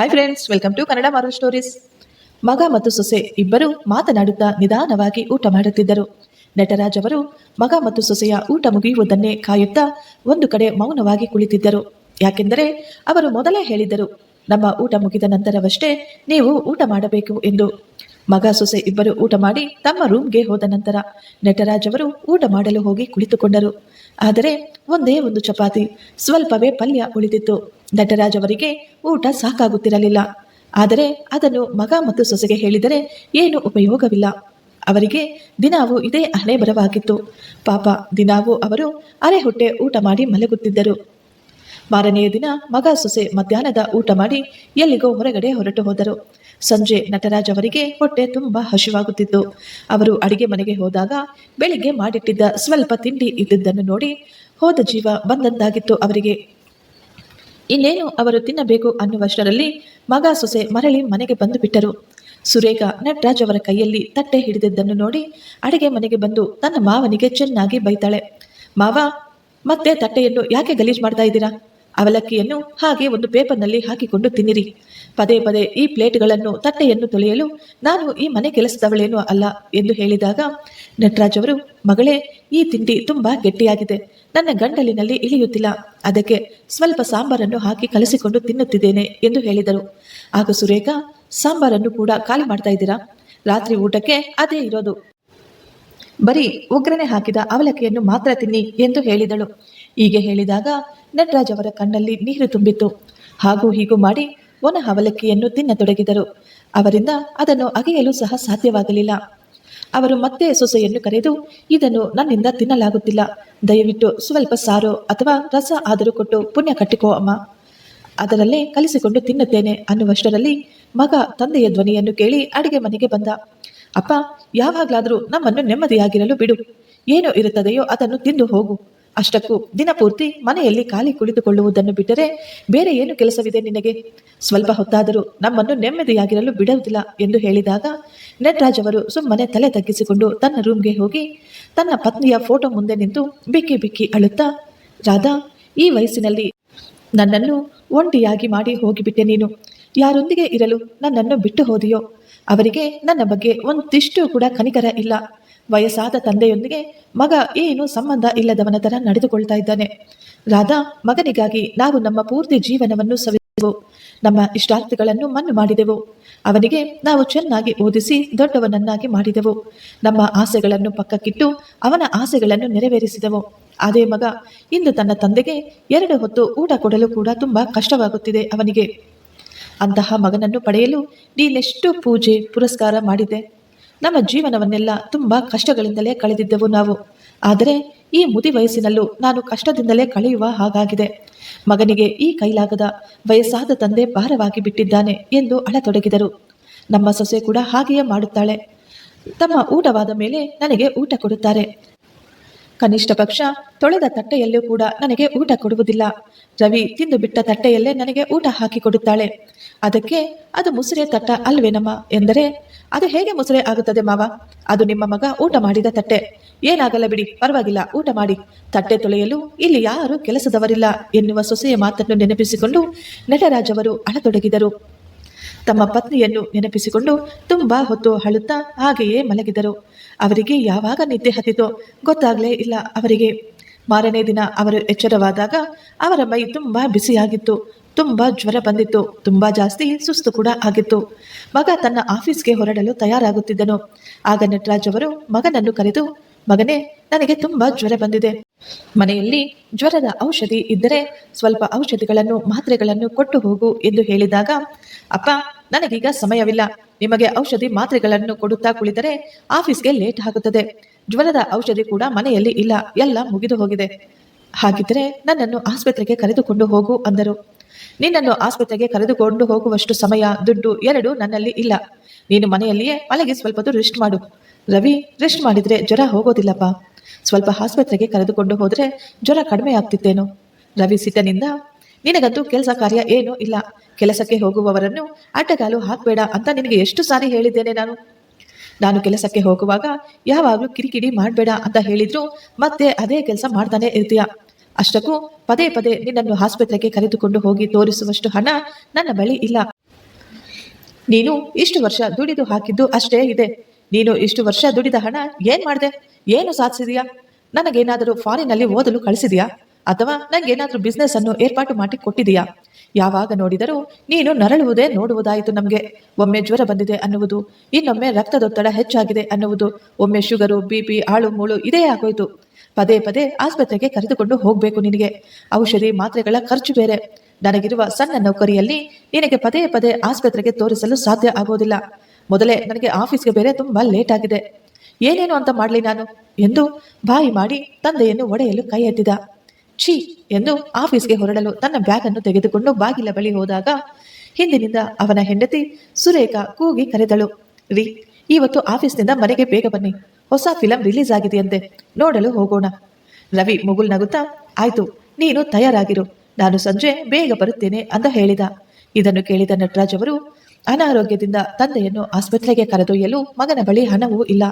Hi friends welcome to Kannada moral stories ಮಗ ಮತ್ತು ಸೊಸೆ ಇಬ್ಬರು ಮಾತನಾಡುತ್ತಾ ನಿಧಾನವಾಗಿ ಊಟ ಮಾಡುತ್ತಿದ್ದರು. ನಟರಾಜ್ ಅವರು ಮಗ ಮತ್ತು ಸೊಸೆಯ ಊಟ ಮುಗಿಯುವುದನ್ನೇ ಕಾಯುತ್ತಾ ಒಂದು ಕಡೆ ಮೌನವಾಗಿ ಕುಳಿತಿದ್ದರು. ಯಾಕೆಂದರೆ ಅವರು ಮೊದಲೇ ಹೇಳಿದ್ದರು, ನಮ್ಮ ಊಟ ಮುಗಿದ ನಂತರವಷ್ಟೇ ನೀವು ಊಟ ಮಾಡಬೇಕು ಎಂದು. ಮಗ ಸೊಸೆ ಇಬ್ಬರು ಊಟ ಮಾಡಿ ತಮ್ಮ ರೂಮ್ಗೆ ಹೋದ ನಂತರ ನಟರಾಜ್ ಅವರು ಊಟ ಮಾಡಲು ಹೋಗಿ ಕುಳಿತುಕೊಂಡರು. ಆದರೆ ಒಂದೇ ಒಂದು ಚಪಾತಿ, ಸ್ವಲ್ಪವೇ ಪಲ್ಯ ಉಳಿದಿತ್ತು. ನಟರಾಜ್ ಅವರಿಗೆ ಊಟ ಸಾಕಾಗುತ್ತಿರಲಿಲ್ಲ. ಆದರೆ ಅದನ್ನು ಮಗ ಮತ್ತು ಸೊಸೆಗೆ ಹೇಳಿದರೆ ಏನು ಉಪಯೋಗವಿಲ್ಲ. ಅವರಿಗೆ ದಿನಾವು ಇದೇ ಹಣೆ ಬರವಾಗಿತ್ತು ಪಾಪ, ದಿನಾವು ಅವರು ಅರೆ ಹೊಟ್ಟೆ ಊಟ ಮಾಡಿ ಮಲಗುತ್ತಿದ್ದರು. ಮಾರನೆಯ ದಿನ ಮಗ ಸೊಸೆ ಮಧ್ಯಾಹ್ನದ ಊಟ ಮಾಡಿ ಎಲ್ಲಿಗೋ ಹೊರಗಡೆ ಹೊರಟು ಹೋದರು. ಸಂಜೆ ನಟರಾಜ್ ಅವರಿಗೆ ಹೊಟ್ಟೆ ತುಂಬಾ ಹಸಿವಾಗುತ್ತಿತ್ತು. ಅವರು ಅಡಿಗೆ ಮನೆಗೆ ಹೋದಾಗ ಬೆಳಿಗ್ಗೆ ಮಾಡಿಟ್ಟಿದ್ದ ಸ್ವಲ್ಪ ತಿಂಡಿ ಇದ್ದಿದ್ದನ್ನು ನೋಡಿ ಹೋದ ಜೀವ ಬಂದಂತಾಗಿತ್ತು ಅವರಿಗೆ. ಇನ್ನೇನು ಅವರು ತಿನ್ನಬೇಕು ಅನ್ನುವಷ್ಟರಲ್ಲಿ ಮಗ ಸೊಸೆ ಮರಳಿ ಮನೆಗೆ ಬಂದು ಬಿಟ್ಟರು. ಸುರೇಖ ನಟರಾಜ್ ಅವರ ಕೈಯಲ್ಲಿ ತಟ್ಟೆ ಹಿಡಿದಿದ್ದನ್ನು ನೋಡಿ ಅಡಿಗೆ ಮನೆಗೆ ಬಂದು ತನ್ನ ಮಾವನಿಗೆ ಚೆನ್ನಾಗಿ ಬೈತಾಳೆ. ಮಾವ, ಮತ್ತೆ ತಟ್ಟೆಯನ್ನು ಯಾಕೆ ಗಲೀಜ್ ಮಾಡ್ತಾ ಇದ್ದೀರಾ? ಅವಲಕ್ಕಿಯನ್ನು ಹಾಗೆ ಒಂದು ಪೇಪರ್ನಲ್ಲಿ ಹಾಕಿಕೊಂಡು ತಿನ್ನಿರಿ. ಪದೇ ಪದೇ ಈ ಪ್ಲೇಟ್ಗಳನ್ನು ತಟ್ಟೆಯನ್ನು ತೊಳೆಯಲು ನಾನು ಈ ಮನೆ ಕೆಲಸದವಳೇನು ಅಲ್ಲ ಎಂದು ಹೇಳಿದಾಗ, ನಟರಾಜ್ ಅವರು, ಮಗಳೇ, ಈ ತಿಂಡಿ ತುಂಬಾ ಗಟ್ಟಿಯಾಗಿದೆ. ನನ್ನ ಗಂಟಲಿನಲ್ಲಿ ಇಳಿಯುತ್ತಿಲ್ಲ. ಅದಕ್ಕೆ ಸ್ವಲ್ಪ ಸಾಂಬಾರನ್ನು ಹಾಕಿ ಕಲಸಿಕೊಂಡು ತಿನ್ನುತ್ತಿದ್ದೇನೆ ಎಂದು ಹೇಳಿದರು. ಆಗ ಸುರೇಖ, ಸಾಂಬಾರನ್ನು ಕೂಡ ಖಾಲಿ ಮಾಡ್ತಾ ಇದ್ದೀರಾ? ರಾತ್ರಿ ಊಟಕ್ಕೆ ಅದೇ ಇರೋದು. ಬರೀ ಉಗ್ರನೆ ಹಾಕಿದ ಅವಲಕ್ಕಿಯನ್ನು ಮಾತ್ರ ತಿನ್ನಿ ಎಂದು ಹೇಳಿದಳು. ಹೀಗೆ ಹೇಳಿದಾಗ ನಟರಾಜ್ ಅವರ ಕಣ್ಣಲ್ಲಿ ನೀರು ತುಂಬಿತು ಹಾಗೂ ಹೀಗೂ ಮಾಡಿ ಒಣ ಅವಲಕ್ಕಿಯನ್ನು ತಿನ್ನತೊಡಗಿದರು. ಅವರಿಂದ ಅದನ್ನು ಅಗೆಯಲು ಸಹ ಸಾಧ್ಯವಾಗಲಿಲ್ಲ. ಅವರು ಮತ್ತೆ ಸೊಸೆಯನ್ನು ಕರೆದು, ಇದನ್ನು ನನ್ನಿಂದ ತಿನ್ನಲಾಗುತ್ತಿಲ್ಲ. ದಯವಿಟ್ಟು ಸ್ವಲ್ಪ ಸಾರು ಅಥವಾ ರಸ ಆದರೂ ಕೊಟ್ಟು ಪುಣ್ಯ ಕಟ್ಟಿಕೋ ಅಮ್ಮ. ಅದರಲ್ಲೇ ಕಲಿಸಿಕೊಂಡು ತಿನ್ನುತ್ತೇನೆ ಅನ್ನುವಷ್ಟರಲ್ಲಿ ಮಗ ತಂದೆಯ ಧ್ವನಿಯನ್ನು ಕೇಳಿ ಅಡಿಗೆ ಮನೆಗೆ ಬಂದ. ಅಪ್ಪ, ಯಾವಾಗಲಾದರೂ ನಮ್ಮನ್ನು ನೆಮ್ಮದಿಯಾಗಿರಲು ಬಿಡು. ಏನು ಇರುತ್ತದೆಯೋ ಅದನ್ನು ತಿಂದು ಹೋಗು. ಅಷ್ಟಕ್ಕೂ ದಿನಪೂರ್ತಿ ಮನೆಯಲ್ಲಿ ಖಾಲಿ ಕುಳಿತುಕೊಳ್ಳುವುದನ್ನು ಬಿಟ್ಟರೆ ಬೇರೆ ಏನು ಕೆಲಸವಿದೆ ನಿನಗೆ? ಸ್ವಲ್ಪ ಹೊತ್ತಾದರೂ ನಮ್ಮನ್ನು ನೆಮ್ಮದಿಯಾಗಿರಲು ಬಿಡುವುದಿಲ್ಲ ಎಂದು ಹೇಳಿದಾಗ ನಟರಾಜ್ ಅವರು ಸುಮ್ಮನೆ ತಲೆ ತಗ್ಗಿಸಿಕೊಂಡು ತನ್ನ ರೂಮ್ಗೆ ಹೋಗಿ ತನ್ನ ಪತ್ನಿಯ ಫೋಟೋ ಮುಂದೆ ನಿಂತು ಬಿಕ್ಕಿ ಬಿಕ್ಕಿ ಅಳುತ್ತಾ, ರಾಧಾ, ಈ ವಯಸ್ಸಿನಲ್ಲಿ ನನ್ನನ್ನು ಒಂಟಿಯಾಗಿ ಮಾಡಿ ಹೋಗಿಬಿಟ್ಟೆ ನೀನು. ಯಾರೊಂದಿಗೆ ಇರಲು ನನ್ನನ್ನು ಬಿಟ್ಟು ಹೋದೆಯೋ? ಅವರಿಗೆ ನನ್ನ ಬಗ್ಗೆ ಒಂದಿಷ್ಟು ಕೂಡ ಕನಿಕರ ಇಲ್ಲ. ವಯಸ್ಸಾದ ತಂದೆಯೊಂದಿಗೆ ಮಗ ಏನು ಸಂಬಂಧ ಇಲ್ಲದವನ ತರ ನಡೆದುಕೊಳ್ತಾ ಇದ್ದಾನೆ. ರಾಧಾ, ಮಗನಿಗಾಗಿ ನಾವು ನಮ್ಮ ಪೂರ್ತಿ ಜೀವನವನ್ನು ಸವಿದೆವು. ನಮ್ಮ ಇಷ್ಟಾರ್ಥಗಳನ್ನು ಮನ್ನು ಮಾಡಿದೆವು. ಅವನಿಗೆ ನಾವು ಚೆನ್ನಾಗಿ ಓದಿಸಿ ದೊಡ್ಡವನನ್ನಾಗಿ ಮಾಡಿದೆವು. ನಮ್ಮ ಆಸೆಗಳನ್ನು ಪಕ್ಕಕ್ಕಿಟ್ಟು ಅವನ ಆಸೆಗಳನ್ನು ನೆರವೇರಿಸಿದೆವು. ಅದೇ ಮಗ ಇಂದು ತನ್ನ ತಂದೆಗೆ ಎರಡು ಹೊತ್ತು ಊಟ ಕೊಡಲು ಕೂಡ ತುಂಬಾ ಕಷ್ಟವಾಗುತ್ತಿದೆ ಅವನಿಗೆ. ಅಂತಹ ಮಗನನ್ನು ಪಡೆಯಲು ನೀನೆಷ್ಟು ಪೂಜೆ, ಪುರಸ್ಕಾರ ಮಾಡಿದೆ ನಮ್ಮ ಜೀವನವನ್ನೆಲ್ಲ ತುಂಬ ಕಷ್ಟಗಳಿಂದಲೇ ಕಳೆದಿದ್ದೆವು ನಾವು. ಆದರೆ ಈ ಮುದಿ ವಯಸ್ಸಿನಲ್ಲೂ ನಾನು ಕಷ್ಟದಿಂದಲೇ ಕಳೆಯುವ ಹಾಗಾಗಿದೆ. ಮಗನಿಗೆ ಈ ಕೈಲಾಗದ ವಯಸ್ಸಾದ ತಂದೆ ಭಾರವಾಗಿ ಬಿಟ್ಟಿದ್ದಾನೆ ಎಂದು ಅಳತೊಡಗಿದರು. ನಮ್ಮ ಸೊಸೆ ಕೂಡ ಹಾಗೆಯೇ ಮಾಡುತ್ತಾಳೆ. ತಮ್ಮ ಊಟವಾದ ಮೇಲೆ ನನಗೆ ಊಟ ಕೊಡುತ್ತಾರೆ. ಕನಿಷ್ಠ ಪಕ್ಷ ತೊಳೆದ ತಟ್ಟೆಯಲ್ಲೂ ಕೂಡ ನನಗೆ ಊಟ ಕೊಡುವುದಿಲ್ಲ. ರವಿ ತಿಂದು ಬಿಟ್ಟ ತಟ್ಟೆಯಲ್ಲೇ ನನಗೆ ಊಟ ಹಾಕಿ ಕೊಡುತ್ತಾಳೆ. ಅದಕ್ಕೆ, ಅದು ಮುಸುರೆ ತಟ್ಟ ಅಲ್ವೇನಮ್ಮ ಎಂದರೆ, ಅದು ಹೇಗೆ ಮುಸುರೆ ಆಗುತ್ತದೆ ಮಾವ? ಅದು ನಿಮ್ಮ ಮಗ ಊಟ ಮಾಡಿದ ತಟ್ಟೆ. ಏನಾಗಲ್ಲ ಬಿಡಿ, ಪರವಾಗಿಲ್ಲ, ಊಟ ಮಾಡಿ. ತಟ್ಟೆ ತೊಳೆಯಲು ಇಲ್ಲಿ ಯಾರು ಕೆಲಸದವರಿಲ್ಲ ಎನ್ನುವ ಸೊಸೆಯ ಮಾತನ್ನು ನೆನಪಿಸಿಕೊಂಡು ನಟರಾಜ್ ಅವರು ಅಳತೊಡಗಿದರು. ತಮ್ಮ ಪತ್ನಿಯನ್ನು ನೆನಪಿಸಿಕೊಂಡು ತುಂಬಾ ಹೊತ್ತು ಅಳುತ್ತಾ ಹಾಗೆಯೇ ಮಲಗಿದರು. ಅವರಿಗೆ ಯಾವಾಗ ನಿದ್ದೆ ಹತ್ತಿತೋ ಗೊತ್ತಾಗಲೇ ಇಲ್ಲ ಅವರಿಗೆ. ಮಾರನೇ ದಿನ ಅವರು ಎಚ್ಚರವಾದಾಗ ಅವರ ಮೈ ತುಂಬಾ ಬಿಸಿಯಾಗಿತ್ತು. ತುಂಬಾ ಜ್ವರ ಬಂದಿತ್ತು. ತುಂಬಾ ಜಾಸ್ತಿ ಸುಸ್ತು ಕೂಡ ಆಗಿತ್ತು. ಮಗ ತನ್ನ ಆಫೀಸ್ಗೆ ಹೊರಡಲು ತಯಾರಾಗುತ್ತಿದ್ದನು. ಆಗ ನಟರಾಜ್ ಅವರು ಮಗನನ್ನು ಕರೆದು, ಮಗನೇ, ನನಗೆ ತುಂಬಾ ಜ್ವರ ಬಂದಿದೆ. ಮನೆಯಲ್ಲಿ ಜ್ವರದ ಔಷಧಿ ಇದ್ದರೆ ಸ್ವಲ್ಪ ಔಷಧಿಗಳನ್ನು, ಮಾತ್ರೆಗಳನ್ನು ಕೊಟ್ಟು ಹೋಗು ಎಂದು ಹೇಳಿದಾಗ, ಅಪ್ಪ, ನನಗೀಗ ಸಮಯವಿಲ್ಲ. ನಿಮಗೆ ಔಷಧಿ ಮಾತ್ರೆಗಳನ್ನು ಕೊಡುತ್ತಾ ಕುಳಿತರೆ ಆಫೀಸ್ಗೆ ಲೇಟ್ ಆಗುತ್ತದೆ. ಜ್ವರದ ಔಷಧಿ ಕೂಡ ಮನೆಯಲ್ಲಿ ಇಲ್ಲ. ಎಲ್ಲ ಮುಗಿದು ಹೋಗಿದೆ. ಹಾಗಿದ್ರೆ ನನ್ನನ್ನು ಆಸ್ಪತ್ರೆಗೆ ಕರೆದುಕೊಂಡು ಹೋಗು ಅಂದರು. ನಿನ್ನನ್ನು ಆಸ್ಪತ್ರೆಗೆ ಕರೆದುಕೊಂಡು ಹೋಗುವಷ್ಟು ಸಮಯ, ದುಡ್ಡು ಎರಡು ನನ್ನಲ್ಲಿ ಇಲ್ಲ. ನೀನು ಮನೆಯಲ್ಲಿಯೇ ಮಲಗಿ ಸ್ವಲ್ಪ ರೆಸ್ಟ್ ಮಾಡು. ರವಿ, ರೆಸ್ಟ್ ಮಾಡಿದ್ರೆ ಜ್ವರ ಹೋಗೋದಿಲ್ಲಪ್ಪ. ಸ್ವಲ್ಪ ಆಸ್ಪತ್ರೆಗೆ ಕರೆದುಕೊಂಡು ಹೋದ್ರೆ ಜ್ವರ ಕಡಿಮೆ ಆಗ್ತಿತ್ತೇನೋ? ರವಿ ಸಿಟ್ಟನಿಂದ, ನಿನಗಂತೂ ಕೆಲಸ ಕಾರ್ಯ ಏನೂ ಇಲ್ಲ. ಕೆಲಸಕ್ಕೆ ಹೋಗುವವರನ್ನು ಅಡ್ಡಗಾಲು ಹಾಕಬೇಡ ಅಂತ ನಿನಗೆ ಎಷ್ಟು ಸಾರಿ ಹೇಳಿದ್ದೇನೆ ನಾನು? ನಾನು ಕೆಲಸಕ್ಕೆ ಹೋಗುವಾಗ ಯಾವಾಗಲೂ ಕಿರಿಕಿರಿ ಮಾಡಬೇಡ ಅಂತ ಹೇಳಿದ್ರು ಮತ್ತೆ ಅದೇ ಕೆಲಸ ಮಾಡ್ತಾನೆ ಇರ್ತೀಯ. ಅಷ್ಟಕ್ಕೂ ಪದೇ ಪದೇ ನಿನ್ನನ್ನು ಆಸ್ಪತ್ರೆಗೆ ಕರೆದುಕೊಂಡು ಹೋಗಿ ತೋರಿಸುವಷ್ಟು ಹಣ ನನ್ನ ಬಳಿ ಇಲ್ಲ. ನೀನು ಇಷ್ಟು ವರ್ಷ ದುಡಿದು ಹಾಕಿದ್ದು ಅಷ್ಟೇ ಇದೆ. ನೀನು ಇಷ್ಟು ವರ್ಷ ದುಡಿದ ಹಣ ಏನ್ ಮಾಡಿದೆ? ಏನು ಸಾಧಿಸಿದೀಯಾ? ನನಗೇನಾದರೂ ಫಾರಿನಲ್ಲಿ ಓದಲು ಕಳಿಸಿದೀಯಾ? ಅಥವಾ ನಂಗೇನಾದ್ರೂ ಬಿಸ್ನೆಸ್ ಅನ್ನು ಏರ್ಪಾಟು ಮಾಡಿ ಕೊಟ್ಟಿದೀಯಾ? ಯಾವಾಗ ನೋಡಿದರೂ ನೀನು ನರಳುವುದೇ ನೋಡುವುದಾಯಿತು ನಮಗೆ. ಒಮ್ಮೆ ಜ್ವರ ಬಂದಿದೆ ಅನ್ನುವುದು, ಇನ್ನೊಮ್ಮೆ ರಕ್ತದೊತ್ತಡ ಹೆಚ್ಚಾಗಿದೆ ಅನ್ನುವುದು, ಒಮ್ಮೆ ಶುಗರು ಬಿ ಪಿ ಆಳು ಮೂಳು ಇದೇ ಆಗೋಯ್ತು. ಪದೇ ಪದೇ ಆಸ್ಪತ್ರೆಗೆ ಕರೆದುಕೊಂಡು ಹೋಗಬೇಕು ನಿನಗೆ. ಔಷಧಿ ಮಾತ್ರೆಗಳ ಖರ್ಚು ಬೇರೆ. ನನಗಿರುವ ಸಣ್ಣ ನೌಕರಿಯಲ್ಲಿ ನಿನಗೆ ಪದೇ ಪದೇ ಆಸ್ಪತ್ರೆಗೆ ತೋರಿಸಲು ಸಾಧ್ಯ ಆಗೋದಿಲ್ಲ. ಮೊದಲೇ ನನಗೆ ಆಫೀಸ್ಗೆ ಬೇರೆ ತುಂಬಾ ಲೇಟ್ ಆಗಿದೆ. ಏನೇನು ಅಂತ ಮಾಡಲಿ ನಾನು? ಎಂದು ಬಾಯಿ ಮಾಡಿ ತಂದೆಯನ್ನು ಒಡೆಯಲು ಕೈ ಎತ್ತಿದ. ಛೀ ಎಂದು ಆಫೀಸ್ಗೆ ಹೊರಡಲು ತನ್ನ ಬ್ಯಾಗ್ ಅನ್ನು ತೆಗೆದುಕೊಂಡು ಬಾಗಿಲ ಬಳಿ ಹೋದಾಗ ಹಿಂದಿನಿಂದ ಅವನ ಹೆಂಡತಿ ಸುರೇಖ ಕೂಗಿ ಕರೆದಳು, ರೀ, ಇವತ್ತು ಆಫೀಸ್ನಿಂದ ಮನೆಗೆ ಬೇಗ ಬನ್ನಿ. ಹೊಸ ಫಿಲಂ ರಿಲೀಸ್ ಆಗಿದೆಯಂತೆ. ನೋಡಲು ಹೋಗೋಣ. ರವಿ ಮುಗುಲ್ ನಗುತ್ತಾ, ಆಯ್ತು, ನೀನು ತಯಾರಾಗಿರು. ನಾನು ಸಂಜೆ ಬೇಗ ಬರುತ್ತೇನೆ ಅಂತ ಹೇಳಿದ. ಇದನ್ನು ಕೇಳಿದ ನಟರಾಜ್ ಅವರು ಅನಾರೋಗ್ಯದಿಂದ ತಂದೆಯನ್ನು ಆಸ್ಪತ್ರೆಗೆ ಕರೆದೊಯ್ಯಲು ಮಗನ ಬಳಿ ಹಣವೂ ಇಲ್ಲ,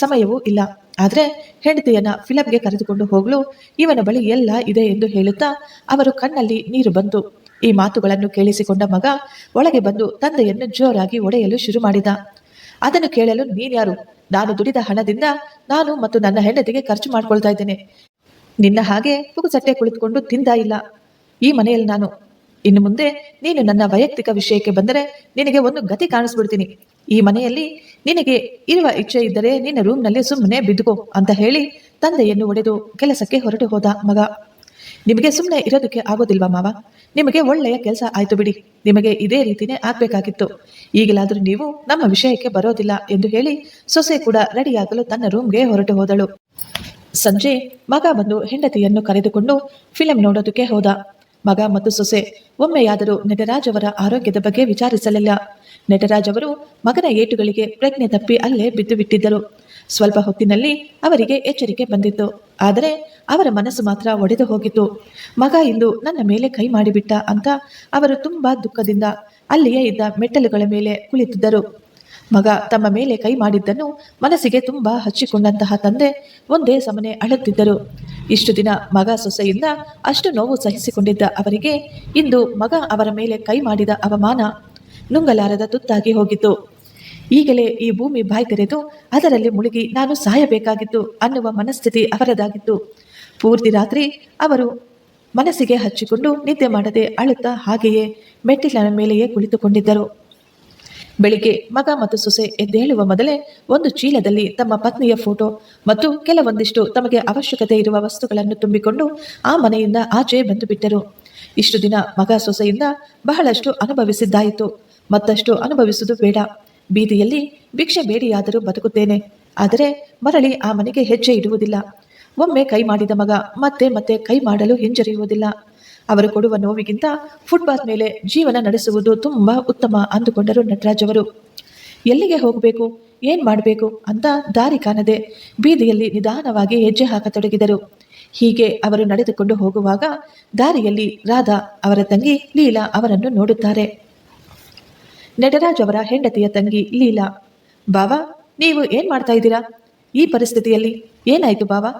ಸಮಯವೂ ಇಲ್ಲ. ಆದರೆ ಹೆಂಡತಿಯನ್ನ ಫಿಲಪ್ಗೆ ಕರೆದುಕೊಂಡು ಹೋಗಲು. ಇವನ ಬಳಿ ಎಲ್ಲ ಇದೆ ಎಂದು ಹೇಳುತ್ತಾ ಅವರು ಕಣ್ಣಲ್ಲಿ ನೀರು ಬಂತು ಈ ಮಾತುಗಳನ್ನು ಕೇಳಿಸಿಕೊಂಡ ಮಗ ಒಳಗೆ ಬಂದು ತಂದೆಯನ್ನು ಜೋರಾಗಿ ಒಡೆಯಲು ಶುರು ಮಾಡಿದ. ಅದನ್ನು ಕೇಳಲು ನೀನ್ಯಾರು ನಾನು ದುಡಿದ ಹಣದಿಂದ ನಾನು ಮತ್ತು ನನ್ನ ಹೆಂಡತಿಗೆ ಖರ್ಚು ಮಾಡ್ಕೊಳ್ತಾ ಇದ್ದೇನೆ. ನಿನ್ನ ಹಾಗೆ ಪುಗುಸಟ್ಟೆ ಕುಳಿತುಕೊಂಡು ತಿಂದ ಇಲ್ಲ. ಈ ಮನೆಯಲ್ಲಿ ನಾನು ಇನ್ನು ಮುಂದೆ ನೀನು ನನ್ನ ವೈಯಕ್ತಿಕ ವಿಷಯಕ್ಕೆ ಬಂದರೆ ನಿನಗೆ ಒಂದು ಗತಿ ಕಾಣಿಸ್ಬಿಡ್ತೀನಿ. ಈ ಮನೆಯಲ್ಲಿ ನಿನಗೆ ಇರುವ ಇಚ್ಛೆ ಇದ್ದರೆ ನಿನ್ನ ರೂಮ್ನಲ್ಲಿ ಸುಮ್ಮನೆ ಬಿದ್ದುಕೋ ಅಂತ ಹೇಳಿ ತಂದೆಯನ್ನು ಒಡೆದು ಕೆಲಸಕ್ಕೆ ಹೊರಟು ಹೋದ ಮಗ. ನಿಮಗೆ ಸುಮ್ಮನೆ ಇರೋದಕ್ಕೆ ಆಗೋದಿಲ್ವಾ ಮಾವ? ನಿಮಗೆ ಒಳ್ಳೆಯ ಕೆಲಸ ಆಯ್ತು ಬಿಡಿ. ನಿಮಗೆ ಇದೇ ರೀತಿನೇ ಆಗ್ಬೇಕಾಗಿತ್ತು. ಈಗಲಾದರೂ ನೀವು ನಮ್ಮ ವಿಷಯಕ್ಕೆ ಬರೋದಿಲ್ಲ ಎಂದು ಹೇಳಿ ಸೊಸೆ ಕೂಡ ರೆಡಿಯಾಗಲು ತನ್ನ ರೂಮ್ಗೆ ಹೊರಟು ಹೋದಳು. ಸಂಜೆ ಮಗ ಬಂದು ಹೆಂಡತಿಯನ್ನು ಕರೆದುಕೊಂಡು ಫಿಲಂ ನೋಡೋದಕ್ಕೆ ಹೋದ. ಮಗ ಮತ್ತು ಸೊಸೆ, ಒಮ್ಮೆಯಾದರೂ ನಟರಾಜ್ ಅವರ ಆರೋಗ್ಯದ ಬಗ್ಗೆ ವಿಚಾರಿಸಲಿಲ್ಲ. ನಟರಾಜ್ ಅವರು ಮಗನ ಏಟುಗಳಿಗೆ ಪ್ರಜ್ಞೆ ತಪ್ಪಿ ಅಲ್ಲೇ ಬಿದ್ದು ಬಿಟ್ಟಿದ್ದರು ಸ್ವಲ್ಪ ಹೊತ್ತಿನಲ್ಲಿ ಅವರಿಗೆ ಎಚ್ಚರಿಕೆ ಬಂದಿತ್ತು. ಆದರೆ ಅವರ ಮನಸ್ಸು ಮಾತ್ರ ಒಡೆದು ಹೋಗಿತ್ತು. ಮಗ ಇಂದು ನನ್ನ ಮೇಲೆ ಕೈ ಮಾಡಿಬಿಟ್ಟ ಅಂತ ಅವರು ತುಂಬಾ ದುಃಖದಿಂದ ಅಲ್ಲಿಯೇ ಇದ್ದ ಮೆಟ್ಟಲುಗಳ ಮೇಲೆ ಕುಳಿತಿದ್ದರು. ಮಗ ತಮ್ಮ ಮೇಲೆ ಕೈ ಮಾಡಿದ್ದನ್ನು ಮನಸ್ಸಿಗೆ ತುಂಬಾ ಹಚ್ಚಿಕೊಂಡಂತಹ ತಂದೆ ಒಂದೇ ಸಮನೆ ಅಳುತ್ತಿದ್ದರು. ಇಷ್ಟು ದಿನ ಮಗ ಸೊಸೆಯಿಂದ ಅಷ್ಟು ನೋವು ಸಹಿಸಿಕೊಂಡಿದ್ದ ಅವರಿಗೆ ಇಂದು ಮಗ ಅವರ ಮೇಲೆ ಕೈ ಮಾಡಿದ ಅವಮಾನ ನುಂಗಲಾರದ ತುತ್ತಾಗಿ ಹೋಗಿತ್ತು. ಈಗಲೇ ಈ ಭೂಮಿ ಬಾಯಿ ತೆರೆದು ಅದರಲ್ಲಿ ಮುಳುಗಿ ನಾನು ಸಾಯಬೇಕಾಗಿತ್ತು ಅನ್ನುವ ಮನಸ್ಥಿತಿ ಅವರದಾಗಿತ್ತು. ಪೂರ್ತಿ ರಾತ್ರಿ ಅವರು ಮನಸ್ಸಿಗೆ ಹಚ್ಚಿಕೊಂಡು ನಿದ್ದೆ ಮಾಡದೆ ಅಳುತ್ತಾ ಹಾಗೆಯೇ ಮೆಟ್ಟಿಲನ ಮೇಲೆಯೇ ಕುಳಿತುಕೊಂಡಿದ್ದರು. ಬೆಳಿಗ್ಗೆ ಮಗ ಮತ್ತು ಸೊಸೆ ಎದ್ದೇಳುವ ಮೊದಲೇ ಒಂದು ಚೀಲದಲ್ಲಿ ತಮ್ಮ ಪತ್ನಿಯ ಫೋಟೋ ಮತ್ತು ಕೆಲವೊಂದಿಷ್ಟು ತಮಗೆ ಅವಶ್ಯಕತೆ ಇರುವ ವಸ್ತುಗಳನ್ನು ತುಂಬಿಕೊಂಡು ಆ ಮನೆಯಿಂದ ಆಚೆ ಬಂದು ಬಿಟ್ಟರು. ಇಷ್ಟು ದಿನ ಮಗ ಸೊಸೆಯಿಂದ ಬಹಳಷ್ಟು ಅನುಭವಿಸಿದ್ದಾಯಿತು. ಮತ್ತಷ್ಟು ಅನುಭವಿಸುವುದು ಬೇಡ. ಬೀದಿಯಲ್ಲಿ ಭಿಕ್ಷೆ ಬೇಡಿಯಾದರೂ ಬದುಕುತ್ತೇನೆ. ಆದರೆ ಮರಳಿ ಆ ಮನೆಗೆ ಹೆಜ್ಜೆ ಇಡುವುದಿಲ್ಲ. ಒಮ್ಮೆ ಕೈ ಮಾಡಿದ ಮಗ ಮತ್ತೆ ಮತ್ತೆ ಕೈ ಮಾಡಲು ಹಿಂಜರಿಯುವುದಿಲ್ಲ. ಅವರು ಕೊಡುವ ನೋವಿಗಿಂತ ಫುಟ್ಪಾತ್ ಮೇಲೆ ಜೀವನ ನಡೆಸುವುದು ತುಂಬಾ ಉತ್ತಮ ಅಂದುಕೊಂಡರು ನಟರಾಜ್ ಅವರು. ಎಲ್ಲಿಗೆ ಹೋಗಬೇಕು, ಏನ್ ಮಾಡಬೇಕು ಅಂತ ದಾರಿ ಕಾಣದೆ ಬೀದಿಯಲ್ಲಿ ನಿಧಾನವಾಗಿ ಹೆಜ್ಜೆ ಹಾಕತೊಡಗಿದರು. ಹೀಗೆ ಅವರು ನಡೆದುಕೊಂಡು ಹೋಗುವಾಗ ದಾರಿಯಲ್ಲಿ ರಾಧಾ ಅವರ ತಂಗಿ ಲೀಲಾ ಅವರನ್ನು ನೋಡುತ್ತಾರೆ. ನಟರಾಜ್ ಅವರ ಹೆಂಡತಿಯ ತಂಗಿ ಲೀಲಾ, ಬಾವಾ, ನೀವು ಏನ್ ಮಾಡ್ತಾ ಇದ್ದೀರಾ? ಈ ಪರಿಸ್ಥಿತಿಯಲ್ಲಿ ಏನಾಯ್ತು ಬಾವಾ?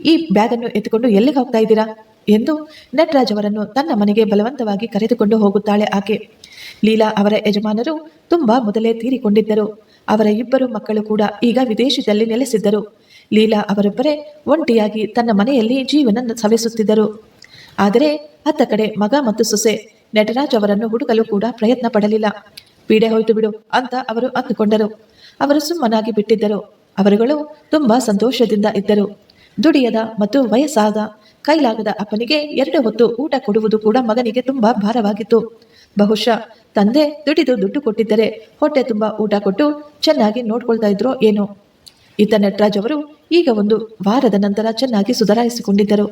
ಈ ಬ್ಯಾಗನ್ನು ಎತ್ತುಕೊಂಡು ಎಲ್ಲಿಗೆ ಹೋಗ್ತಾ ಇದ್ದೀರಾ? ಎಂದು ನಟರಾಜ್ ಅವರನ್ನು ತನ್ನ ಮನೆಗೆ ಬಲವಂತವಾಗಿ ಕರೆದುಕೊಂಡು ಹೋಗುತ್ತಾಳೆ ಆಕೆ. ಲೀಲಾ ಅವರ ಯಜಮಾನರು ತುಂಬಾ ಮೊದಲೇ ತೀರಿಕೊಂಡಿದ್ದರು. ಅವರ ಇಬ್ಬರು ಮಕ್ಕಳು ಕೂಡ ಈಗ ವಿದೇಶದಲ್ಲಿ ನೆಲೆಸಿದ್ದರು. ಲೀಲಾ ಅವರೊಬ್ಬರೇ ಒಂಟಿಯಾಗಿ ತನ್ನ ಮನೆಯಲ್ಲಿ ಜೀವನ ಸವೆಸುತ್ತಿದ್ದರು. ಆದರೆ ಅತ್ತ ಕಡೆ ಮಗ ಮತ್ತು ಸೊಸೆ ನಟರಾಜ್ ಅವರನ್ನು ಹುಡುಕಲು ಕೂಡ ಪ್ರಯತ್ನ ಪಡಲಿಲ್ಲ. ಪೀಡೆ ಹೋಯ್ತು ಬಿಡು ಅಂತ ಅವರು ಅಂದುಕೊಂಡರು. ಅವರು ಸುಮ್ಮನಾಗಿ ಬಿಟ್ಟಿದ್ದರು. ಅವರುಗಳು ತುಂಬಾ ಸಂತೋಷದಿಂದ ಇದ್ದರು. ದುಡಿಯದ ಮತ್ತು ವಯಸ್ಸಾದ ಕೈಲಾಗದ ಅಪ್ಪನಿಗೆ ಎರಡು ಹೊತ್ತು ಊಟ ಕೊಡುವುದು ಕೂಡ ಮಗನಿಗೆ ತುಂಬಾ ಭಾರವಾಗಿತ್ತು. ಬಹುಶಃ ತಂದೆ ದುಡಿದು ದುಡ್ಡು ಕೊಟ್ಟಿದ್ದರೆ ಹೊಟ್ಟೆ ತುಂಬಾ ಊಟ ಕೊಟ್ಟು ಚೆನ್ನಾಗಿ ನೋಡ್ಕೊಳ್ತಾ ಇದ್ರೋ ಏನೋ. ಇತ್ತ ನಟರಾಜ್ ಅವರು ಈಗ ಒಂದು ವಾರದ ನಂತರ ಚೆನ್ನಾಗಿ ಸುಧಾರಿಸಿಕೊಂಡಿದ್ದರು.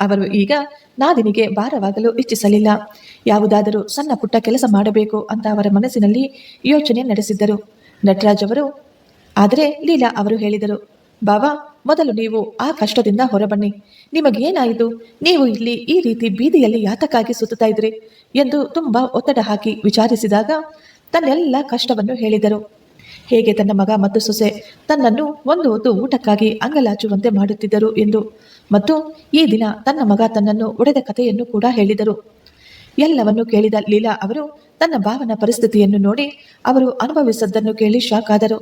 ಅವರು ಈಗ ನಾದಿನಿಗೆ ಭಾರವಾಗಲು ಇಚ್ಛಿಸಲಿಲ್ಲ. ಯಾವುದಾದರೂ ಸಣ್ಣ ಪುಟ್ಟ ಕೆಲಸ ಮಾಡಬೇಕು ಅಂತ ಅವರ ಮನಸ್ಸಿನಲ್ಲಿ ಯೋಚನೆ ನಡೆಸಿದ್ದರು. ನಟರಾಜ್ ಅವರು, ಆದರೆ ಲೀಲಾ ಅವರು ಹೇಳಿದರು, ಬಾವಾ ಮೊದಲು ನೀವು ಆ ಕಷ್ಟದಿಂದ ಹೊರಬನ್ನಿ. ನಿಮಗೇನಾಯಿತು? ನೀವು ಇಲ್ಲಿ ಈ ರೀತಿ ಬೀದಿಯಲ್ಲಿ ಯಾತಕ್ಕಾಗಿ ಸುತ್ತಾ ಇದ್ರಿ? ಎಂದು ತುಂಬಾ ಒತ್ತಡ ಹಾಕಿ ವಿಚಾರಿಸಿದಾಗ ತನ್ನೆಲ್ಲ ಕಷ್ಟವನ್ನು ಹೇಳಿದರು. ಹೇಗೆ ತನ್ನ ಮಗ ಮತ್ತು ಸೊಸೆ ತನ್ನನ್ನು ಒಂದು ಹೊತ್ತು ಊಟಕ್ಕಾಗಿ ಅಂಗಲಾಚುವಂತೆ ಮಾಡುತ್ತಿದ್ದರು ಎಂದು ಮತ್ತು ಈ ದಿನ ತನ್ನ ಮಗ ತನ್ನನ್ನು ಒಡೆದ ಕಥೆಯನ್ನು ಕೂಡ ಹೇಳಿದರು. ಎಲ್ಲವನ್ನು ಕೇಳಿದ ಲೀಲಾ ಅವರು ತನ್ನ ಭಾವನ ಪರಿಸ್ಥಿತಿಯನ್ನು ನೋಡಿ ಅವರು ಅನುಭವಿಸದ್ದನ್ನು ಕೇಳಿ ಶಾಕ್ ಆದರು.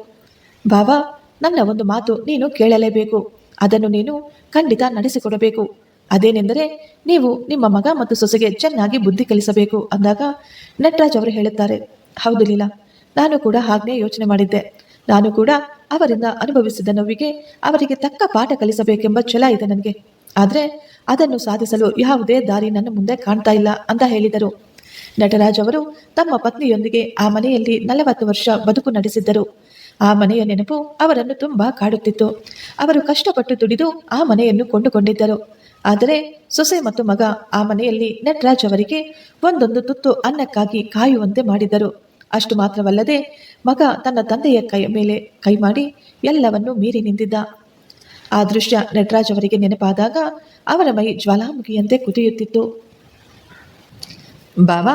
ಭಾವ ನನ್ನ ಒಂದು ಮಾತು ನೀನು ಕೇಳಲೇಬೇಕು. ಅದನ್ನು ನೀನು ಖಂಡಿತ ನಡೆಸಿಕೊಡಬೇಕು. ಅದೇನೆಂದರೆ ನೀವು ನಿಮ್ಮ ಮಗ ಮತ್ತು ಸೊಸೆಗೆ ಚೆನ್ನಾಗಿ ಬುದ್ಧಿ ಕಲಿಸಬೇಕು ಅಂದಾಗ ನಟರಾಜ್ ಅವರು ಹೇಳುತ್ತಾರೆ, ಹೌದು ಲೀಲಾ, ನಾನು ಕೂಡ ಹಾಗೇ ಯೋಚನೆ ಮಾಡಿದ್ದೆ. ನಾನು ಕೂಡ ಅವರಿಂದ ಅನುಭವಿಸಿದ ನೋವಿಗೆ ಅವರಿಗೆ ತಕ್ಕ ಪಾಠ ಕಲಿಸಬೇಕೆಂಬ ಛಲ ಇದೆ ನನಗೆ. ಆದರೆ ಅದನ್ನು ಸಾಧಿಸಲು ಯಾವುದೇ ದಾರಿ ನನ್ನ ಮುಂದೆ ಕಾಣ್ತಾ ಇಲ್ಲ ಅಂತ ಹೇಳಿದರು. ನಟರಾಜ್ ಅವರು ತಮ್ಮ ಪತ್ನಿಯೊಂದಿಗೆ ಆ ಮನೆಯಲ್ಲಿ ನಲವತ್ತು ವರ್ಷ ಬದುಕು ನಡೆಸಿದ್ದರು. ಆ ಮನೆಯ ನೆನಪು ಅವರನ್ನು ತುಂಬಾ ಕಾಡುತ್ತಿತ್ತು. ಅವರು ಕಷ್ಟಪಟ್ಟು ದುಡಿದು ಆ ಮನೆಯನ್ನು ಕೊಂಡುಕೊಂಡಿದ್ದರು. ಆದರೆ ಸೊಸೆ ಮತ್ತು ಮಗ ಆ ಮನೆಯಲ್ಲಿ ನಟರಾಜ್ ಅವರಿಗೆ ಒಂದೊಂದು ತುತ್ತು ಅನ್ನಕ್ಕಾಗಿ ಕಾಯುವಂತೆ ಮಾಡಿದರು. ಅಷ್ಟು ಮಾತ್ರವಲ್ಲದೆ ಮಗ ತನ್ನ ತಂದೆಯ ಕೈ ಮೇಲೆ ಕೈ ಮಾಡಿ ಎಲ್ಲವನ್ನೂ ಮೀರಿ ನಿಂತಿದ್ದ. ಆ ದೃಶ್ಯ ನಟರಾಜ್ ಅವರಿಗೆ ನೆನಪಾದಾಗ ಅವರ ಮೈ ಜ್ವಾಲಾಮುಖಿಯಂತೆ ಕುದಿಯುತ್ತಿತ್ತು. ಬಾವ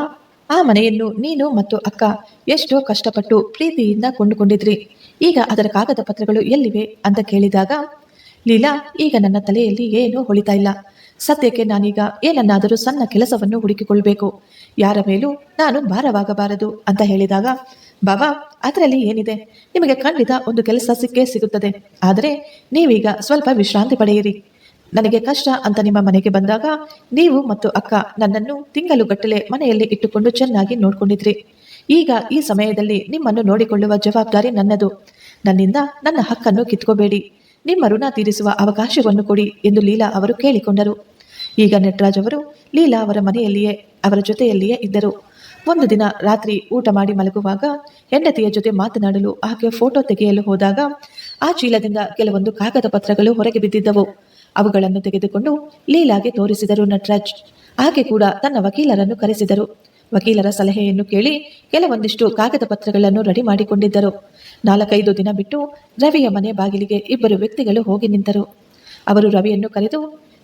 ಆ ಮನೆಯನ್ನು ನೀನು ಮತ್ತು ಅಕ್ಕ ಎಷ್ಟೋ ಕಷ್ಟಪಟ್ಟು ಪ್ರೀತಿಯಿಂದ ಕೊಂಡುಕೊಂಡಿದ್ರಿ. ಈಗ ಅದರ ಕಾಗದ ಪತ್ರಗಳು ಎಲ್ಲಿವೆ ಅಂತ ಕೇಳಿದಾಗ, ಲೀಲಾ, ಈಗ ನನ್ನ ತಲೆಯಲ್ಲಿ ಏನೂ ಹೊಳಿತಾ ಇಲ್ಲ. ಸದ್ಯಕ್ಕೆ ನಾನೀಗ ಏನನ್ನಾದರೂ ಸಣ್ಣ ಕೆಲಸವನ್ನು ಹುಡುಕಿಕೊಳ್ಬೇಕು. ಯಾರ ಮೇಲೂ ನಾನು ಭಾರವಾಗಬಾರದು ಅಂತ ಹೇಳಿದಾಗ, ಬಾಬಾ, ಅದರಲ್ಲಿ ಏನಿದೆ? ನಿಮಗೆ ಖಂಡಿತ ಒಂದು ಕೆಲಸ ಸಿಕ್ಕೇ ಸಿಗುತ್ತದೆ. ಆದರೆ ನೀವೀಗ ಸ್ವಲ್ಪ ವಿಶ್ರಾಂತಿ ಪಡೆಯಿರಿ. ನನಗೆ ಕಷ್ಟ ಅಂತ ನಿಮ್ಮ ಮನೆಗೆ ಬಂದಾಗ ನೀವು ಮತ್ತು ಅಕ್ಕ ನನ್ನನ್ನು ತಿಂಗಳುಗಟ್ಟಲೆ ಮನೆಯಲ್ಲಿ ಇಟ್ಟುಕೊಂಡು ಚೆನ್ನಾಗಿ ನೋಡ್ಕೊಂಡಿದ್ರಿ. ಈಗ ಈ ಸಮಯದಲ್ಲಿ ನಿಮ್ಮನ್ನು ನೋಡಿಕೊಳ್ಳುವ ಜವಾಬ್ದಾರಿ ನನ್ನದು. ನನ್ನಿಂದ ನನ್ನ ಹಕ್ಕನ್ನು ಕಿತ್ಕೋಬೇಡಿ. ನಿಮ್ಮ ಋಣ ತೀರಿಸುವ ಅವಕಾಶವನ್ನು ಕೊಡಿ ಎಂದು ಲೀಲಾ ಅವರು ಕೇಳಿಕೊಂಡರು. ಈಗ ನಟರಾಜ್ ಅವರು ಲೀಲಾ ಅವರ ಮನೆಯಲ್ಲಿಯೇ, ಅವರ ಜೊತೆಯಲ್ಲಿಯೇ ಇದ್ದರು. ಒಂದು ದಿನ ರಾತ್ರಿ ಊಟ ಮಾಡಿ ಮಲಗುವಾಗ ಹೆಂಡತಿಯ ಜೊತೆ ಮಾತನಾಡಲು ಆಕೆ ಫೋಟೋ ತೆಗೆಯಲು ಹೋದಾಗ ಆ ಚೀಲದಿಂದ ಕೆಲವೊಂದು ಕಾಗದ ಪತ್ರಗಳು ಹೊರಗೆ ಬಿದ್ದಿದ್ದವು. ಅವುಗಳನ್ನು ತೆಗೆದುಕೊಂಡು ಲೀಲಾಗೆ ತೋರಿಸಿದರು ನಟರಾಜ್. ಆಕೆ ಕೂಡ ತನ್ನ ವಕೀಲರನ್ನು ಕರೆಸಿದರು. ವಕೀಲರ ಸಲಹೆಯನ್ನು ಕೇಳಿ ಕೆಲವೊಂದಿಷ್ಟು ಕಾಗದ ಪತ್ರಗಳನ್ನು ರೆಡಿ ಮಾಡಿಕೊಂಡಿದ್ದರು. ನಾಲ್ಕೈದು ದಿನ ಬಿಟ್ಟು ರವಿಯ ಮನೆ ಬಾಗಿಲಿಗೆ ಇಬ್ಬರು ವ್ಯಕ್ತಿಗಳು ಹೋಗಿ ನಿಂತರು. ಅವರು ರವಿಯನ್ನು ಕರೆದು,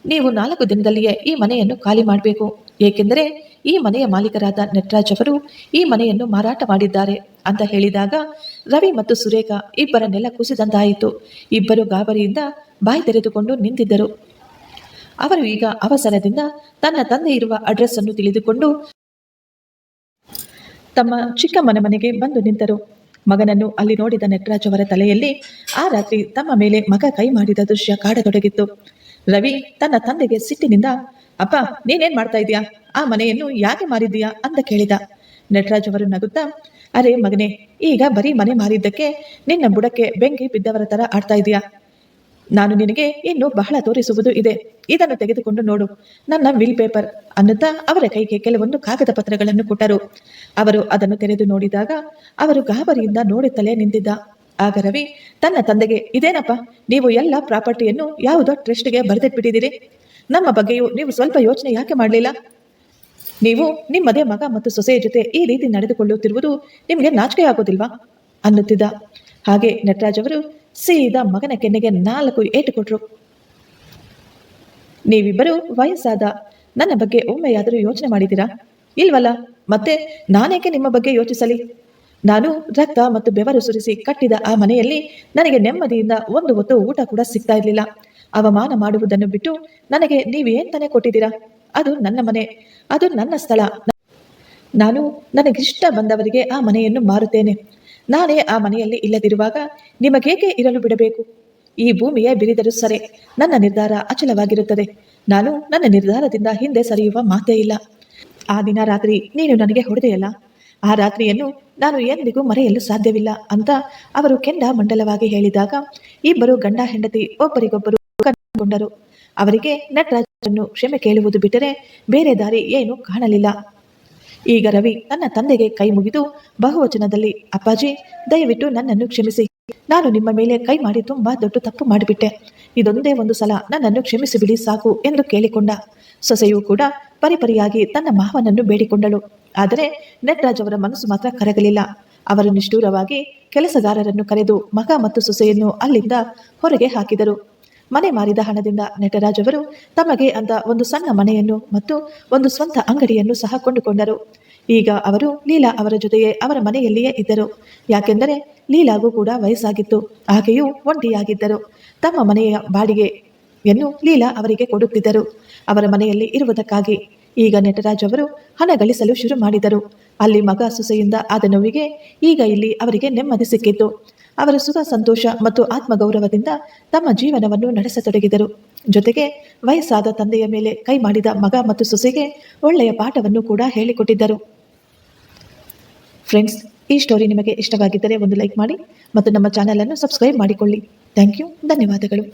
ನೀವು ನಾಲ್ಕು ದಿನದಲ್ಲಿಯೇ ಈ ಮನೆಯನ್ನು ಖಾಲಿ ಮಾಡಬೇಕು. ಏಕೆಂದರೆ ಈ ಮನೆಯ ಮಾಲೀಕರಾದ ನಟರಾಜ್ ಅವರು ಈ ಮನೆಯನ್ನು ಮಾರಾಟ ಮಾಡಿದ್ದಾರೆ ಅಂತ ಹೇಳಿದಾಗ ರವಿ ಮತ್ತು ಸುರೇಖ ಇಬ್ಬರ ನೆಲ ಕುಸಿದಂತಾಯಿತು. ಇಬ್ಬರು ಗಾಬರಿಯಿಂದ ಬಾಯಿ ತೆರೆದುಕೊಂಡು ನಿಂತಿದ್ದರು. ಅವರು ಈಗ ಅವಸರದಿಂದ ತನ್ನ ತಂದೆ ಇರುವ ಅಡ್ರೆಸ್ ಅನ್ನು ತಿಳಿದುಕೊಂಡು ತಮ್ಮ ಚಿಕ್ಕ ಮನೆ ಮನೆಗೆ ಬಂದು ನಿಂತರು. ಮಗನನ್ನು ಅಲ್ಲಿ ನೋಡಿದ ನಟರಾಜ್ ಅವರ ತಲೆಯಲ್ಲಿ ಆ ರಾತ್ರಿ ತಮ್ಮ ಮೇಲೆ ಮಗ ಕೈ ಮಾಡಿದ ದೃಶ್ಯ ಕಾಡತೊಡಗಿತ್ತು. ರವಿ ತನ್ನ ತಂದೆಗೆ ಸಿಟ್ಟಿನಿಂದ, ಅಪ್ಪ, ನೀನೇನ್ ಮಾಡ್ತಾ ಇದೀಯಾ ಆ ಮನೆಯನ್ನು ಯಾಕೆ ಮಾರಿದ್ದೀಯಾ? ಅಂತ ಕೇಳಿದ. ನಟರಾಜ್ ಅವರು ನಗುತ್ತಾ, ಅರೆ ಮಗನೇ, ಈಗ ಬರೀ ಮನೆ ಮಾರಿದ್ದಕ್ಕೆ ನಿನ್ನ ಬುಡಕ್ಕೆ ಬೆಂಕಿ ಬಿದ್ದವರ ತರ ಆಡ್ತಾ ಇದೀಯಾ ನಾನು ನಿನಗೆ ಇನ್ನು ಬಹಳ ತೋರಿಸುವುದು ಇದೆ. ಇದನ್ನು ತೆಗೆದುಕೊಂಡು ನೋಡು. ನನ್ನ ವಿಲ್ ಪೇಪರ್ ಅನ್ನುತ್ತಾ ಅವರ ಕೈಗೆ ಕೆಲವೊಂದು ಕಾಗದ ಪತ್ರಗಳನ್ನು ಕೊಟ್ಟರು. ಅವರು ಅದನ್ನು ತೆರೆದು ನೋಡಿದಾಗ, ಅವರು ಗಾಬರಿಯಿಂದ ನೋಡುತ್ತಲೇ ನಿಂತಿದ್ದ. ಆಗ ರವಿ, ತನ್ನ ತಂದೆಗೆ, ಇದೇನಪ್ಪ? ನೀವು ಎಲ್ಲ ಪ್ರಾಪರ್ಟಿಯನ್ನು ಯಾವುದೋ ಟ್ರಸ್ಟ್ಗೆ ಬರೆದಿಟ್ಬಿಟ್ಟಿದ್ದೀರಿ. ನಮ್ಮ ಬಗ್ಗೆಯೂ ನೀವು ಸ್ವಲ್ಪ ಯೋಚನೆ ಯಾಕೆ ಮಾಡಲಿಲ್ಲ? ನೀವು ನಿಮ್ಮದೇ ಮಗ ಮತ್ತು ಸೊಸೆಯ ಜೊತೆ ಈ ರೀತಿ ನಡೆದುಕೊಳ್ಳುತ್ತಿರುವುದು ನಿಮಗೆ ನಾಚಿಕೆ ಆಗೋದಿಲ್ವಾ? ಅನ್ನುತ್ತಿದ್ದ. ಹಾಗೆ ನಟರಾಜ್ ಅವರು ಸೀದಾ ಮಗನ ಕೆನ್ನೆಗೆ ನಾಲ್ಕು ಏಟು ಕೊಟ್ರು. ನೀವಿಬ್ಬರು ವಯಸ್ಸಾದ, ನನ್ನ ಬಗ್ಗೆ ಒಮ್ಮೆಯಾದರೂ ಯೋಚನೆ ಮಾಡಿದ್ದೀರಾ? ಇಲ್ವಲ್ಲ? ಮತ್ತೆ ನಾನೇಕೆ ನಿಮ್ಮ ಬಗ್ಗೆ ಯೋಚಿಸಲಿ? ನಾನು ರಕ್ತ ಮತ್ತು ಬೆವರು ಸುರಿಸಿ ಕಟ್ಟಿದ ಆ ಮನೆಯಲ್ಲಿ ನನಗೆ ನೆಮ್ಮದಿಯಿಂದ ಒಂದು ಹೊತ್ತು ಊಟ ಕೂಡ ಸಿಗ್ತಾ ಇರಲಿಲ್ಲ. ಅವಮಾನ ಮಾಡುವುದನ್ನು ಬಿಟ್ಟು ನನಗೆ ನೀವೇನ್ ತಾನೇ ಕೊಟ್ಟಿದ್ದೀರಾ? ಅದು ನನ್ನ ಮನೆ, ಅದು ನನ್ನ ಸ್ಥಳ. ನಾನು ನನಗಿಷ್ಟ ಬಂದವರಿಗೆ ಆ ಮನೆಯನ್ನು ಮಾರುತ್ತೇನೆ. ನಾನೇ ಆ ಮನೆಯಲ್ಲಿ ಇಲ್ಲದಿರುವಾಗ ನಿಮಗೇಕೆ ಇರಲು ಬಿಡಬೇಕು? ಈ ಭೂಮಿಯೇ ಬಿರಿದರೂ ಸರಿ, ನನ್ನ ನಿರ್ಧಾರ ಅಚಲವಾಗಿರುತ್ತದೆ. ನಾನು ನನ್ನ ನಿರ್ಧಾರದಿಂದ ಹಿಂದೆ ಸರಿಯುವ ಮಾತೇ ಇಲ್ಲ. ಆ ದಿನ ರಾತ್ರಿ ನೀನು ನನಗೆ ಹೊಡೆದೆಯಲ್ಲ? ಆ ರಾತ್ರಿಯನ್ನು ನಾನು ಎಂದಿಗೂ ಮರೆಯಲು ಸಾಧ್ಯವಿಲ್ಲ ಅಂತ ಅವರು ಕೆಂಡ ಮಂಡಲವಾಗಿ ಹೇಳಿದಾಗ ಇಬ್ಬರು ಗಂಡ ಹೆಂಡತಿ ಒಬ್ಬರಿಗೊಬ್ಬರು ಕಂಡುಕೊಂಡರು. ಅವರಿಗೆ ನಟರಾಜನ್ನು ಕ್ಷಮೆ ಕೇಳುವುದು ಬಿಟ್ಟರೆ ಬೇರೆ ದಾರಿ ಏನು ಕಾಣಲಿಲ್ಲ. ಈಗ ರವಿ ತನ್ನ ತಂದೆಗೆ ಕೈ ಮುಗಿದು ಬಹುವಚನದಲ್ಲಿ, ಅಪ್ಪಾಜಿ, ದಯವಿಟ್ಟು ನನ್ನನ್ನು ಕ್ಷಮಿಸಿ. ನಾನು ನಿಮ್ಮ ಮೇಲೆ ಕೈ ಮಾಡಿ ತುಂಬಾ ದೊಡ್ಡ ತಪ್ಪು ಮಾಡಿಬಿಟ್ಟೆ. ಇದೊಂದೇ ಒಂದು ಸಲ ನನ್ನನ್ನು ಕ್ಷಮಿಸಿಬಿಡಿ ಸಾಕು ಎಂದು ಕೇಳಿಕೊಂಡ. ಸೊಸೆಯೂ ಕೂಡ ಪರಿಪರಿಯಾಗಿ ತನ್ನ ಮಾವನನ್ನು ಬೇಡಿಕೊಂಡಳು. ಆದರೆ ನಟರಾಜ್ ಅವರ ಮನಸ್ಸು ಮಾತ್ರ ಕರಗಲಿಲ್ಲ. ಅವರು ನಿಷ್ಠೂರವಾಗಿ ಕೆಲಸಗಾರರನ್ನು ಕರೆದು ಮಗ ಮತ್ತು ಸೊಸೆಯನ್ನು ಅಲ್ಲಿಂದ ಹೊರಗೆ ಹಾಕಿದರು. ಮನೆ ಮಾರಿದ ಹಣದಿಂದ ನಟರಾಜ್ ಅವರು ತಮಗೆ ಅಂತ ಒಂದು ಸಣ್ಣ ಮನೆಯನ್ನು ಮತ್ತು ಒಂದು ಸ್ವಂತ ಅಂಗಡಿಯನ್ನು ಸಹ ಕೊಂಡುಕೊಂಡರು. ಈಗ ಅವರು ಲೀಲಾ ಅವರ ಜೊತೆಯೇ ಅವರ ಮನೆಯಲ್ಲಿಯೇ ಇದ್ದರು. ಯಾಕೆಂದರೆ ಲೀಲಾಗೂ ಕೂಡ ವಯಸ್ಸಾಗಿತ್ತು. ಹಾಗೆಯೂ ಒಂಟಿಯಾಗಿದ್ದರು. ತಮ್ಮ ಮನೆಯ ಬಾಡಿಗೆಯನ್ನು ಲೀಲಾ ಅವರಿಗೆ ಕೊಡುತ್ತಿದ್ದರು. ಅವರ ಮನೆಯಲ್ಲಿ ಇರುವುದಕ್ಕಾಗಿ ಈಗ ನಟರಾಜ್ ಅವರು ಹಣ ಗಳಿಸಲು ಶುರು ಮಾಡಿದರು. ಅಲ್ಲಿ ಮಗ ಸೊಸೆಯಿಂದ ಆದ ನೋವಿಗೆ ಈಗ ಇಲ್ಲಿ ಅವರಿಗೆ ನೆಮ್ಮದಿ ಸಿಕ್ಕಿತ್ತು ಅವರ ಸುಖ, ಸಂತೋಷ ಮತ್ತು ಆತ್ಮಗೌರವದಿಂದ ತಮ್ಮ ಜೀವನವನ್ನು ನಡೆಸತೊಡಗಿದರು. ಜೊತೆಗೆ ವಯಸ್ಸಾದ ತಂದೆಯ ಮೇಲೆ ಕೈ ಮಾಡಿದ ಮಗ ಮತ್ತು ಸೊಸೆಗೆ ಒಳ್ಳೆಯ ಪಾಠವನ್ನು ಕೂಡ ಹೇಳಿಕೊಟ್ಟಿದ್ದರು. ಫ್ರೆಂಡ್ಸ್, ಈ ಸ್ಟೋರಿ ನಿಮಗೆ ಇಷ್ಟವಾಗಿದ್ದರೆ ಒಂದು ಲೈಕ್ ಮಾಡಿ ಮತ್ತು ನಮ್ಮ ಚಾನಲನ್ನು ಸಬ್ಸ್ಕ್ರೈಬ್ ಮಾಡಿಕೊಳ್ಳಿ. ಥ್ಯಾಂಕ್ ಯು, ಧನ್ಯವಾದಗಳು.